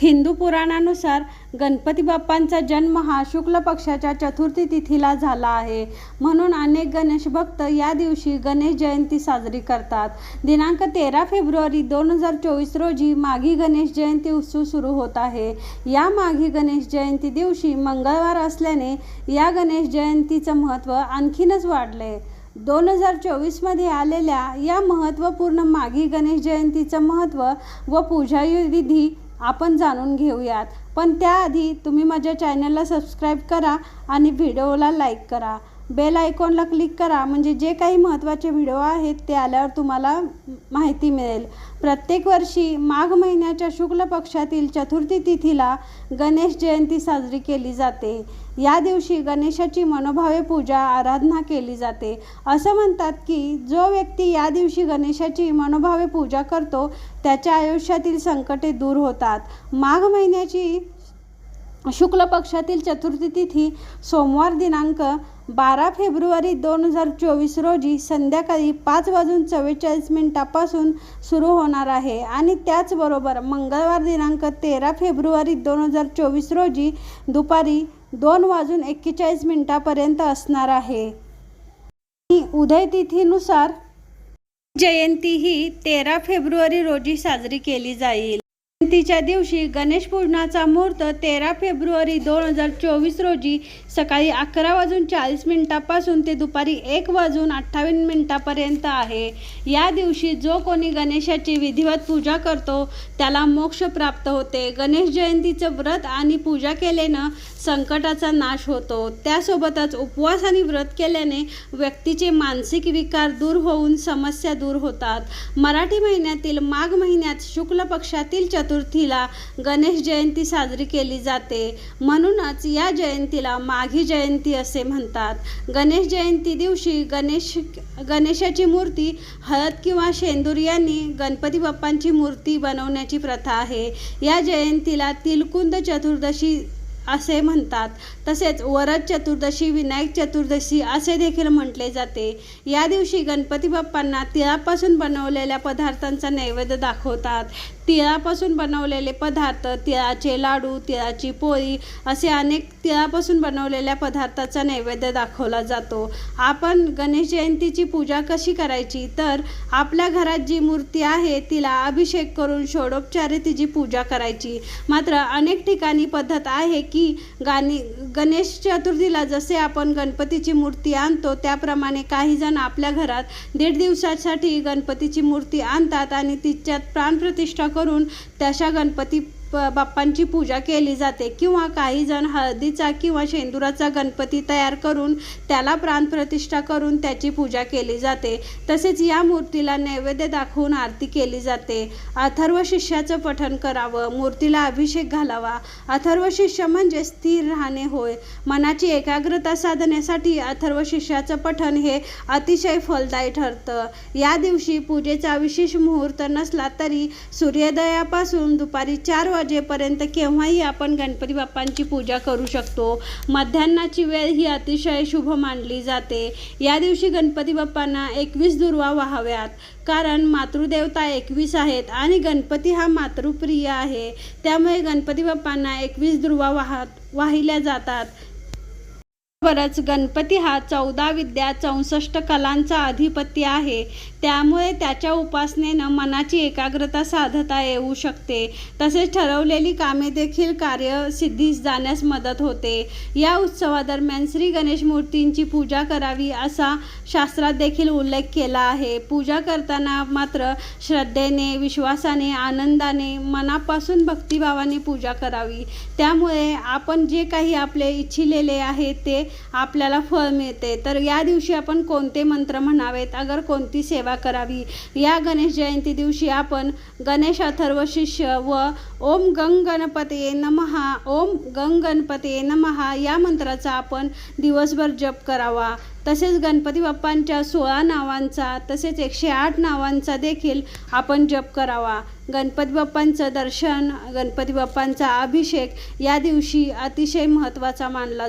हिंदू पुराणानुसार गणपती बाप्पांचा जन्म हा शुक्ल पक्षाच्या चतुर्थी तिथीला झाला आहे. म्हणून अनेक गणेश भक्त या दिवशी गणेश जयंती साजरी करतात. दिनांक तेरा फेब्रुवारी दोन हजार चोवीस रोजी माघी गणेश जयंती उत्सव सुरू होत आहे. या माघी गणेश जयंती दिवशी मंगळवार असल्याने या गणेश जयंतीचं महत्त्व आणखीनच वाढले. दोन हजार चोवीसमध्ये आलेल्या या महत्त्वपूर्ण माघी गणेश जयंतीचं महत्त्व व पूजा विधी आपण जाणून घेऊयात. पण त्याआधी तुम्ही माझ्या चॅनलला सबस्क्राईब करा आणि व्हिडिओला लाईक करा. बेल आयकॉनला क्लिक करा. म्हणजे जे काही महत्त्वाचे व्हिडिओ आहेत ते आल्यावर तुम्हाला माहिती मिळेल. प्रत्येक वर्षी माघ महिन्याच्या शुक्ल पक्षातील चतुर्थी तिथीला गणेश जयंती साजरी केली जाते. या दिवशी गणेशाची मनोभावे पूजा आराधना केली जाते. असं म्हणतात की जो व्यक्ती या दिवशी गणेशाची मनोभावे पूजा करतो त्याच्या आयुष्यातील संकटे दूर होतात. माघ महिन्याची शुक्ल पक्षातील चतुर्थी तिथी सोमवार दिनांक बारा फेब्रुवारी दोन हजार चोवीस रोजी संध्याकाळी पाच वाजून चव्वेचाळीस मिनिटापासून सुरू होणार आहे. आणि त्याचबरोबर मंगळवार दिनांक तेरा फेब्रुवारी दोन हजार चोवीस रोजी दुपारी दोन वाजून एक्केचाळीस मिनिटापर्यंत असणार आहे. आणि उदय तिथीनुसार जयंती ही तेरा फेब्रुवारी रोजी साजरी केली जाईल. जयंतीच्या दिवशी गणेश पूजनाचा मुहूर्त तेरा फेब्रुवारी दोन हजार चोवीस रोजी सकाळी अकरा वाजून चाळीस मिनिटापासून ते दुपारी एक वाजून अठ्ठावीस मिनिटापर्यंत आहे. या दिवशी जो कोणी गणेशाची विधिवत पूजा करतो त्याला मोक्ष प्राप्त होते. गणेश जयंतीचं व्रत आणि पूजा केल्यानं संकटाचा नाश होतो. त्यासोबतच उपवास आणि व्रत केल्याने व्यक्तीचे मानसिक विकार दूर होऊन समस्या दूर होतात. मराठी महिन्यातील माघ महिन्यात शुक्ल पक्षातील चतुर्थीला गणेश जयंती साजरी केली जाते. म्हणूनच या जयंतीला माघी जयंती असे म्हणतात. गणेश जयंती दिवशी गणेश गणेशाची मूर्ती हळद किंवा शेंदूर यांनी गणपती बाप्पांची मूर्ती बनवण्याची प्रथा आहे. या जयंतीला तिलकुंद चतुर्दशी असे म्हणतात. तसेच वरद चतुर्दशी विनायक चतुर्दशी असे देखील म्हटले जाते. या दिवशी गणपती बाप्पांना तिळापासून बनवलेल्या पदार्थांचा नैवेद्य दाखवतात. तिळापासून बनवलेले पदार्थ तिळाचे लाडू तिळाची पोळी असे अनेक तिळापासून बनवलेल्या पदार्थाचा नैवेद्य दाखवला जातो. आपण गणेश जयंतीची पूजा कशी करायची? तर आपल्या घरात जी मूर्ती आहे तिला अभिषेक करून षोडोपचारे तिची पूजा करायची. मात्र अनेक ठिकाणी पद्धत आहे की गाणी गणेश चतुर्थीला जसे आपण गणपतीची मूर्ती आणतो त्याप्रमाणे काही जण आपल्या घरात दीड दिवसासाठी गणपतीची मूर्ती आणतात आणि तिच्यात प्राणप्रतिष्ठा करून करून तशा गणपती प बाप्पांची पूजा केली जाते. किंवा काही जण हळदीचा किंवा शेंदुराचा गणपती तयार करून त्याला प्राणप्रतिष्ठा करून त्याची पूजा केली जाते. तसेच या मूर्तीला नैवेद्य दाखवून आरती केली जाते. अथर्व शिष्याचं पठण करावं मूर्तीला अभिषेक घालावा. अथर्व शिष्य म्हणजे स्थिर राहणे होय. मनाची एकाग्रता साधण्यासाठी अथर्व शिष्याचं पठण हे अतिशय फलदायी ठरतं. या दिवशी पूजेचा विशेष मुहूर्त नसला तरी सूर्योदयापासून दुपारी चार वाजेपर्यंत केव्हाही आपण गणपती बाप्पांची पूजा करू शकतो. मध्यान्नाची वेळ ही अतिशय शुभ मानली जाते. या दिवशी गणपती बाप्पांना एकवीस दुर्वा वाहाव्यात. कारण मातृदेवता एकवीस आहेत आणि गणपती हा मातृप्रिय आहे. त्यामुळे गणपती बाप्पांना एकवीस दुर्वा वाहत वाहिल्या जातात. बरंच गणपती हा चौदा विद्या चौसष्ट कलांचा अधिपती आहे. त्यामुळे त्याच्या उपासनेनं मनाची एकाग्रता साधता येऊ शकते. तसेच ठरवलेली कामे देखील कार्यसिद्धीस जाण्यास मदत होते. या उत्सवादरम्यान श्री गणेश मूर्तींची पूजा करावी असा शास्त्रात देखील उल्लेख केला आहे. पूजा करताना मात्र श्रद्धेने विश्वासाने आनंदाने मनापासून भक्तिभावाने पूजा करावी. त्यामुळे आपण जे काही आपले इच्छिलेले आहे ते आपल्याला फळ मिळते. तर या दिवशी आपण कोणते मंत्र म्हणावेत? अगर कोणती सेवा करावी? या गणेश जयंती दिवशी आपण गणेश अथर्व शिष्य व ओम गंग गणपते नमहा ओम गंग गणपते नमहा या मंत्राचा आपण दिवसभर जप करावा. तसेच गणपती बाप्पांच्या सोळा नावांचा तसेच एकशे आठ नावांचा देखील आपण जप करावा. गणपती बाप्पांचं दर्शन गणपती बाप्पांचा अभिषेक या दिवशी अतिशय महत्त्वाचा मानला